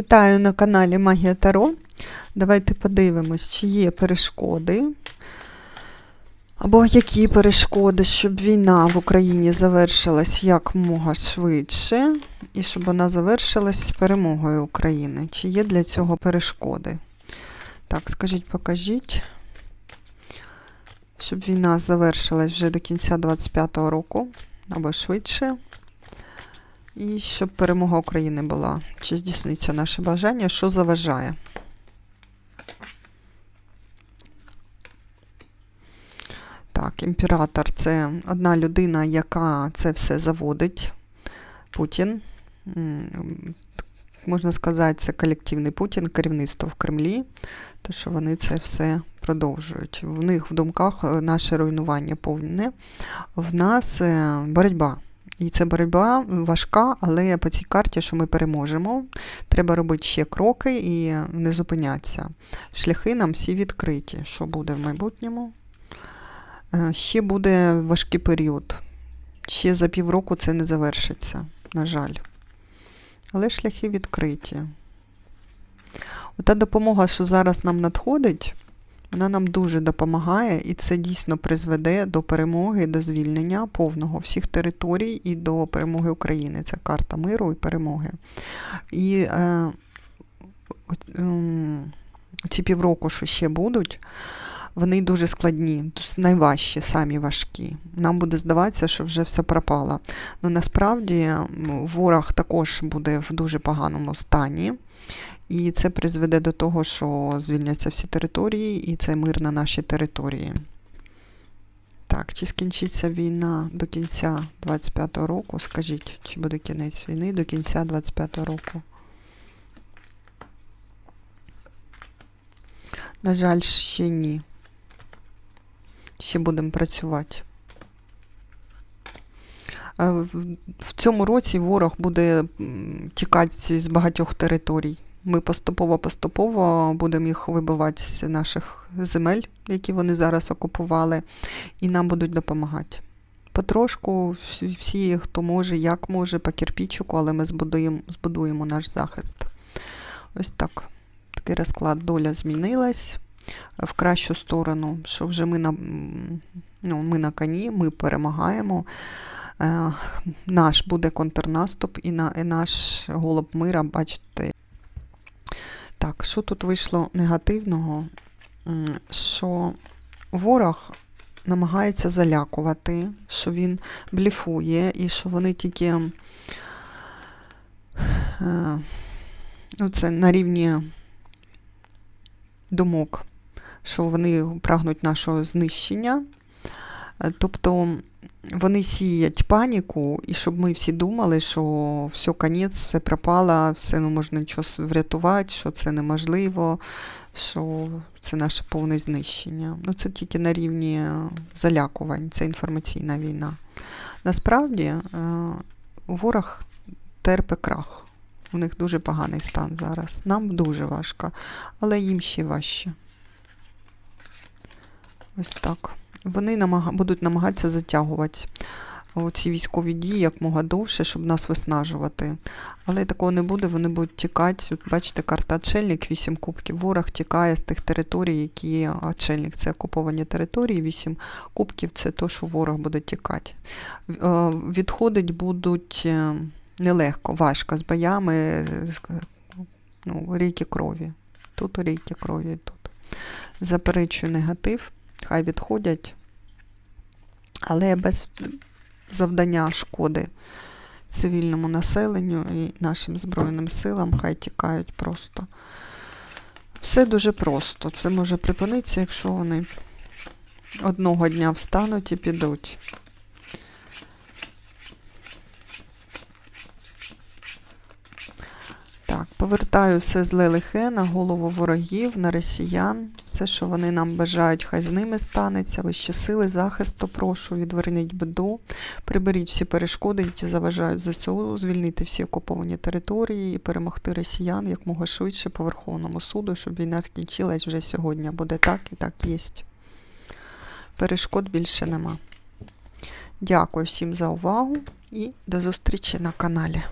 Вітаю на каналі Магія Таро. Давайте подивимось, чи є перешкоди. Або які перешкоди, щоб війна в Україні завершилась якмога швидше, і щоб вона завершилась перемогою України. Чи є для цього перешкоди? Так, скажіть, покажіть, щоб війна завершилась вже до кінця 25-го року, або швидше. І щоб перемога України була. Чи здійсниться наше бажання, що заважає? Так, імператор це одна людина, яка це все заводить. Путін. Можна сказати, це колективний Путін, керівництво в Кремлі, то що вони це все продовжують. В них в думках е, наше руйнування повне. В нас е, боротьба. І це боротьба важка, але по цій карті, що ми переможемо, треба робити ще кроки і не зупинятися. Шляхи нам всі відкриті. Що буде в майбутньому? Е, Ще буде важкий період. Ще за півроку це не завершиться, на жаль. Але шляхи відкриті. Ота допомога, що зараз нам надходить, вона нам дуже допомагає, і це дійсно призведе до перемоги, до звільнення повного всіх територій і до перемоги України. Це карта миру і перемоги. І е, ем, ці півроку, що ще будуть, вони дуже складні, найважчі, самі важкі. Нам буде здаватися, що вже все пропало. Ну насправді ворог також буде в дуже поганому стані. І це призведе до того, що звільняться всі території, і це мир на нашій території. Так, чи скінчиться війна до кінця 25-го року? Скажіть, чи буде кінець війни до кінця 25-го року? На жаль, ще ні. Ще будемо працювати. Е, в- В цьому році ворог буде тікати з багатьох територій. Ми поступово-поступово будемо їх вибивати з наших земель, які вони зараз окупували, і нам будуть допомагати. Потрошку всі, хто може, як може, по кирпічику, але ми збудуємо, збудуємо наш захист. Ось так. Такий розклад доля змінилась в кращу сторону, що вже ми на, ну, ми на коні, ми перемагаємо. Е, наш буде контрнаступ і, на, і наш голуб мира, бачите. Так, що тут вийшло негативного? Що ворог намагається залякувати, що він бліфує, і що вони тільки е, ну, це на рівні думок, що вони прагнуть нашого знищення. Е, Тобто вони сіять паніку, і щоб ми всі думали, що все, конець, все пропало, все не можна нічого врятувати, що це неможливо, що це наше повне знищення. Ну, це тільки на рівні е, залякувань, це інформаційна війна. Насправді е, ворог терпе крах. У них дуже поганий стан зараз. Нам дуже важко, але їм ще важче. Ось так. Вони намага... будуть намагатися затягувати ці військові дії якмога довше, щоб нас виснажувати. Але такого не буде, вони будуть тікати. От бачите, карта Отшельник, 8 кубків. Ворог тікає з тих територій, які є Отшельник це окуповані території, 8 кубків це то, що ворог буде тікати. Е, Відходить будуть е, нелегко, важко, з боями, ну, ріки крові. Тут ріки крові, тут. Заперечую негатив хай відходять, але без завдання шкоди цивільному населенню і нашим Збройним силам, хай тікають просто. Все дуже просто. Це може припинитися, якщо вони одного дня встануть і підуть. Так, повертаю все зле лихе на голову ворогів, на росіян. Все, що вони нам бажають, хай з ними станеться. Вищі сили захисту, прошу, відверніть біду, приберіть всі перешкоди, які заважають ЗСУ, звільнити всі окуповані території і перемогти росіян якмога швидше по Верховному суду, щоб війна скінчилась вже сьогодні. Буде так і так є. Перешкод більше нема. Дякую всім за увагу і до зустрічі на каналі.